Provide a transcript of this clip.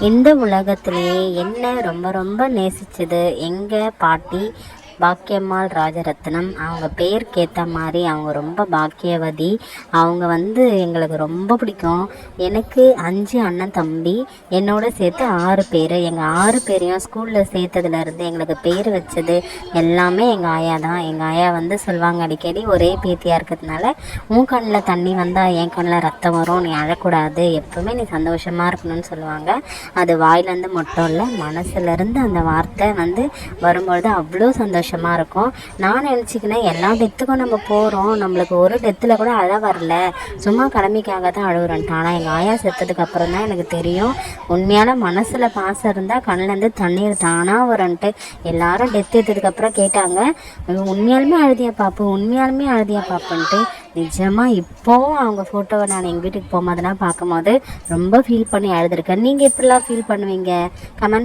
இந்த உலகத்திலேயே என்ன ரொம்ப ரொம்ப நேசிச்சது? எங்கள் பாட்டி பாக்கியம்மாள் ராஜரத்னம். அவங்க பேருக்கு ஏற்ற மாதிரி அவங்க ரொம்ப பாக்கியவதி. அவங்க வந்து எங்களுக்கு ரொம்ப பிடிக்கும். எனக்கு அஞ்சு அண்ணன் தம்பி. என்னோட சேர்த்து ஆறு பேர். எங்கள் ஆறு பேரையும் ஸ்கூலில் சேர்த்ததுலேருந்து எங்களுக்கு பேர் வச்சது எல்லாமே எங்கள் ஆயா தான். எங்கள் ஆயா வந்து சொல்லுவாங்க அடிக்கடி ஒரே பேத்தியாக இருக்கிறதுனால உன் கண்ணில் தண்ணி வந்தால் என் கண்ணில் ரத்தம் வரும். நீ அழக்கூடாது. எப்பவுமே நீ சந்தோஷமாக இருக்கணும்னு சொல்லுவாங்க. அது வாயிலேருந்து மட்டும் இல்லை மனசுலேருந்து அந்த வார்த்தை வந்து வரும்பொழுது அவ்வளோ சந்தோஷம் சந்தோஷமாக இருக்கும். நான் நினச்சிக்கினேன் எல்லா டெத்துக்கும் நம்ம போகிறோம் நம்மளுக்கு ஒரு டெத்தில் கூட அழ வரல. சும்மா கடமைக்காக தான் அழுகுறேன்ட்டு. ஆனால் எங்கள் ஆயா செத்ததுக்கு அப்புறம் தான் எனக்கு தெரியும். உண்மையான மனசில் பாசம் இருந்தால் கண்ணிலேருந்து தண்ணீர் தானாக வரும்ன்ட்டு எல்லாரும் டெத் எடுத்ததுக்கப்புறம் கேட்டாங்க உண்மையாலுமே அழுதியா பாப்பு? உண்மையாலுமே அழுதியா பாப்புன்ட்டு. நிஜமாக இப்போவும் அவங்க ஃபோட்டோவை நான் எங்கள் வீட்டுக்கு போகும்போதெல்லாம் பார்க்கும்போது ரொம்ப ஃபீல் பண்ணி அழுதுருக்கேன். நீங்கள் எப்படிலாம் ஃபீல் பண்ணுவீங்க? கமெண்ட்